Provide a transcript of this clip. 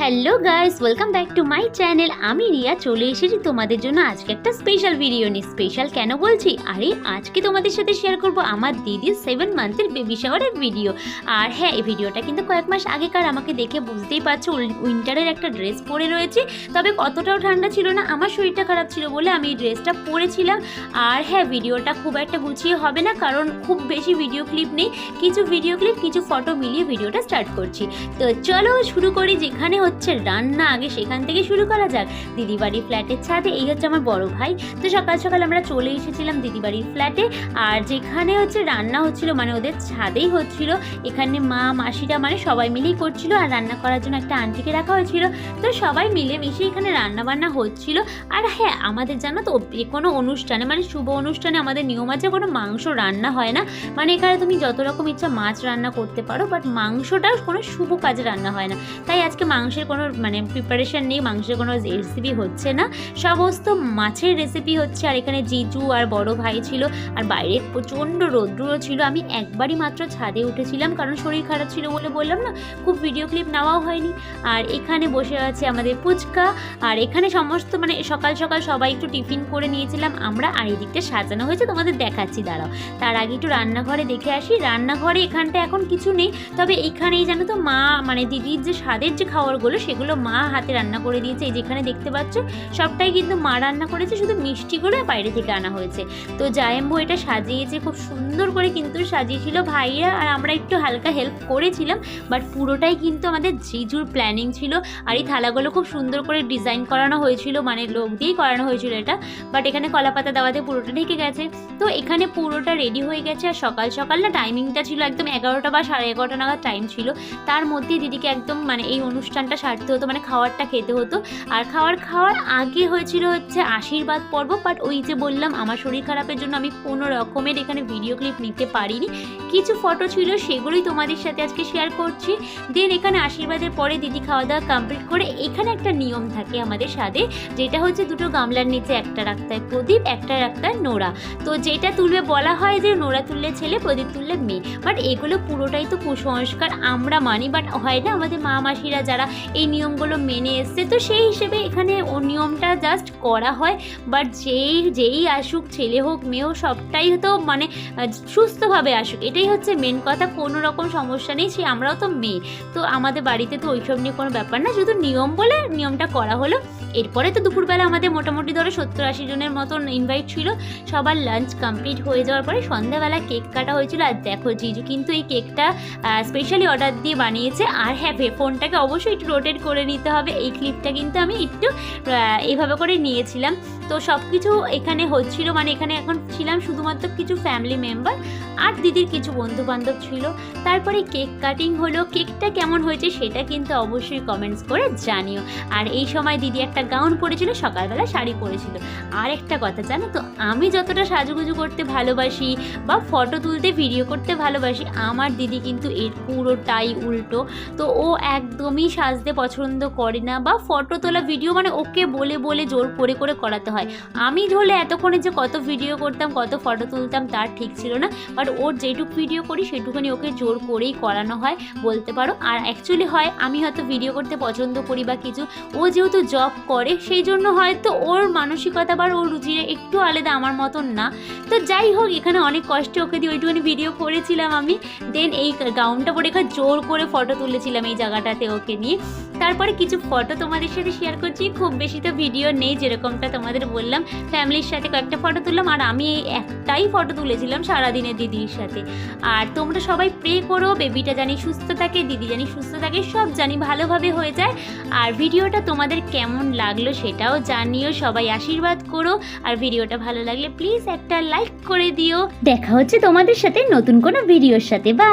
Hello guys welcome back to my channel আমি রিয়া চলে এসেছি তোমাদের জন্য আজকে একটা স্পেশাল ভিডিও নিয়ে। স্পেশাল কেন বলছি? আরে, আজকে তোমাদের সাথে শেয়ার করব আমার দিদির সেভেন মান্থের বেবি শাওয়ারের ভিডিও আর হ্যাঁ এই ভিডিওটা কিন্তু কয়েক মাস আগেকার, আমাকে দেখে বুঝতেই পারছ উইন্টারের একটা ড্রেস পরে রয়েছে। তবে কতটাও ঠান্ডা ছিল না, আমার শরীরটা খারাপ ছিল বলে আমি এই ড্রেসটা পরেছিলাম। আর হ্যাঁ ভিডিওটা খুব একটা গুছিয়ে হবে না, কারণ খুব বেশি ভিডিও ক্লিপ নেই। কিছু ভিডিও ক্লিপ কিছু ফটো মিলিয়ে ভিডিওটা স্টার্ট করছি। তো চলো শুরু করি, যেখানে হচ্ছে, রান্না আগে সেখান থেকে শুরু করা যাক। দিদি বাড়ির ফ্ল্যাটের ছাদে, এই হচ্ছে আমার বড় ভাই। তো সকাল সকাল আমরা চলে এসেছিলাম দিদি বাড়ির ফ্ল্যাটে। আর যেখানে হচ্ছে রান্না হচ্ছিল মানে ওদের ছাদেই হচ্ছিল, এখানে মা, মাসিরা মানে সবাই মিলেই করছিল আর রান্না করার জন্য একটা আন্টিকে রাখা হয়েছিল। তো সবাই মিলে মিশে এখানে রান্না বান্না হচ্ছিল। আর হ্যাঁ আমাদের জানো তো যে কোনো অনুষ্ঠানে মানে শুভ অনুষ্ঠানে আমাদের নিয়ম আছে, কোনো মাংস রান্না হয় না। মানে এখানে তুমি যত রকম ইচ্ছা মাছ রান্না করতে পারো বাট মাংসটা কোনো শুভ কাজে রান্না হয় না। তাই আজকে মাংসের কোনো মানে প্রিপারেশন নেই, মাংসের কোনো রেসিপি হচ্ছে না। সমস্ত মাছের রেসিপি হচ্ছে, আর এখানে জিজু আর বড় ভাই ছিল, আর বাইরে প্রচণ্ড রৌদ্রও ছিল। আমি একবারই মাত্র ছাদে উঠেছিলাম, কারণ শরীর খারাপ ছিল বলে বললাম না, খুব ভিডিও ক্লিপ নেওয়াও হয়নি। আর এখানে বসে আছে আমাদের ফুচকা আর এখানে সমস্ত মানে সকাল সকাল সবাই একটু টিফিন করে নিয়েছিলাম, আমরা আর এদিকটা সাজানো হয়েছে, তোমাদের দেখাচ্ছি, দাঁড়াও। তার আগে একটু রান্নাঘরে দেখে আসি, রান্নাঘরে এখানটা এখন কিছু নেই, তবে এখানেই জানো তো মা মানে দিদির যে স্বাদের যে খাবারগুলো সেগুলো মা হাতে রান্না করে দিয়েছে। এই যেখানে দেখতে পাচ্ছ, সবটাই কিন্তু মা রান্না করেছে, শুধু মিষ্টিগুলো বাইরে থেকে আনা হয়েছে। তো জায়েম্বু এটা সাজিয়েছে, খুব সুন্দর করে কিন্তু সাজিয়েছিল ভাইরা আর আমরা একটু হালকা হেল্প করেছিলাম বাট পুরোটাই কিন্তু আমাদের জিজুর প্ল্যানিং ছিল। আর এই থালাগুলো খুব সুন্দর করে ডিজাইন করানো হয়েছিল মানে লোক দিয়েই করানো হয়েছিল এটা। বাট এখানে কলা পাতা দেওয়াতে পুরোটা ঢেকে গেছে। তো এখানে পুরোটা রেডি হয়ে গেছে, আর সকাল সকাল না টাইমিংটা ছিল একদম এগারোটা বা সাড়ে এগারোটা নাগাদ টাইম ছিল। তার মধ্যে দিদিকে একদম মানে এই অনুষ্ঠানটা সারতে হতো মানে খাওয়ারটা খেতে হতো। আর খাওয়ার খাওয়ার আগে হয়েছিল হচ্ছে আশীর্বাদ পর্ব বাট ওই যে বললাম, আমার শরীর খারাপের জন্য আমি কোনো রকমের এখানে ভিডিও ক্লিপ নিতে পারিনি। কিছু ফটো ছিল, সেগুলোই তোমাদের সাথে আজকে শেয়ার করছি। দেন এখানে আশীর্বাদের পরে দিদি খাওয়া দাওয়া কমপ্লিট করে এখানে একটা নিয়ম থাকে আমাদের সাথে যেটা হচ্ছে দুটো গামলার নিচে একটা রাখতে হয় প্রদীপ, একটা রাখতে হয় নোড়া তো যেটা তুলবে বলা হয় যে নোড়া তুললে ছেলে, প্রদীপ তুললে মেয়ে। বাট এগুলো পুরোটাই তো কুসংস্কার, আমরা মানি বাট হয় না আমাদের মা মাসিরা যারা এই নিয়মগুলো মেনে এসছে। তো সেই হিসেবে এখানে ও নিয়মটা জাস্ট করা হয়। বাট যেই যেই আসুক, ছেলে হোক, মেয়ে হোক, সবটাই তো মানে সুস্থভাবে আসুক। এটাই হচ্ছে মেন কথা। কোনো রকম সমস্যা নেই। সে আমরাও তো মেয়ে। তো আমাদের বাড়িতে তো ওইসব নিয়ে কোনো ব্যাপার না। শুধু নিয়ম বলে নিয়মটা করা হলো। এরপরে তো দুপুরবেলা আমাদের মোটামুটি ধরো সত্তর আশি জনের মতন ইনভাইট ছিল। সবার লাঞ্চ কমপ্লিট হয়ে যাওয়ার পরে সন্ধ্যাবেলা কেক কাটা হয়েছিল। আর দেখো জিজু কিন্তু এই কেকটা স্পেশালি অর্ডার দিয়ে বানিয়েছে। আর হ্যাঁ ফোনটাকে অবশ্যই একটু রোটেট করে নিতে হবে। এই ক্লিপটা কিন্তু আমি একটু এভাবে করে নিয়েছিলাম। তো সব কিছু এখানে হচ্ছিল মানে এখানে এখন ছিলাম শুধুমাত্র কিছু ফ্যামিলি মেম্বার আর দিদির কিছু বন্ধু বান্ধব ছিল। তারপরে কেক কাটিং হলো কেকটা কেমন হয়েছে সেটা কিন্তু অবশ্যই কমেন্টস করে জানিও। আর এই সময় দিদি একটা গাউন পরেছিল, সকালবেলা শাড়ি পরেছিল। আর একটা কথা, জানো তো, আমি যতটা সাজুগুজু করতে ভালোবাসি বা ফটো তুলতে ভিডিও করতে ভালোবাসি, আমার দিদি কিন্তু এর পুরোটাই উল্টো। তো ও একদমই সাজতে পছন্দ করে না বা ফটো তোলা ভিডিও মানে ওকে বলে বলে জোর করে করে করাতে হয় আমি হলে এতক্ষণে যে কত ভিডিও করতাম, কত ফটো তুলতাম, তার ঠিক ছিল না। বাট ওর যেটুকু ভিডিও করি, সেটুকুনি ওকে জোর করেই করানো হয়, বলতে পারো। আর অ্যাকচুয়ালি হয়, আমি হয়তো ভিডিও করতে পছন্দ করি বা কিছু। ও যেহেতু জব করে, সেই জন্য হয়তো ওর মানসিকতা বা ওর রুচিটা একটু আলাদা আমার মতন না। তো যাই হোক, এখানে অনেক কষ্টে ওকে দিয়ে ওইটুকুনি ভিডিও করেছিলাম আমি। দেন এই গাউনটা পরে এখানে জোর করে ফটো তুলেছিলাম এই জায়গাটাতে ওকে নিয়ে। তারপরে কিছু ফটো তোমাদের সাথে শেয়ার করছি। খুব বেশি তো ভিডিও নেই, যেরকমটা তোমাদের বললাম ফ্যামিলির সাথে কয়েকটা ফটো তুললাম, আর আমি এই একটাই ফটো তুলেছিলাম সারাদিনের দিদির সাথে। আর তোমরা সবাই প্রে করো বেবিটা জানি সুস্থ থাকে, দিদি জানি সুস্থ থাকে, সব জানি ভালোভাবে হয়ে যায়। আর ভিডিওটা তোমাদের কেমন লাগল সেটাও জানিও, সবাই আশীর্বাদ করো। আর ভিডিওটা ভালো লাগলে প্লিজ একটা লাইক করে দিও। দেখা হচ্ছে তোমাদের সাথে নতুন কোনো ভিডিওর সাথে। বা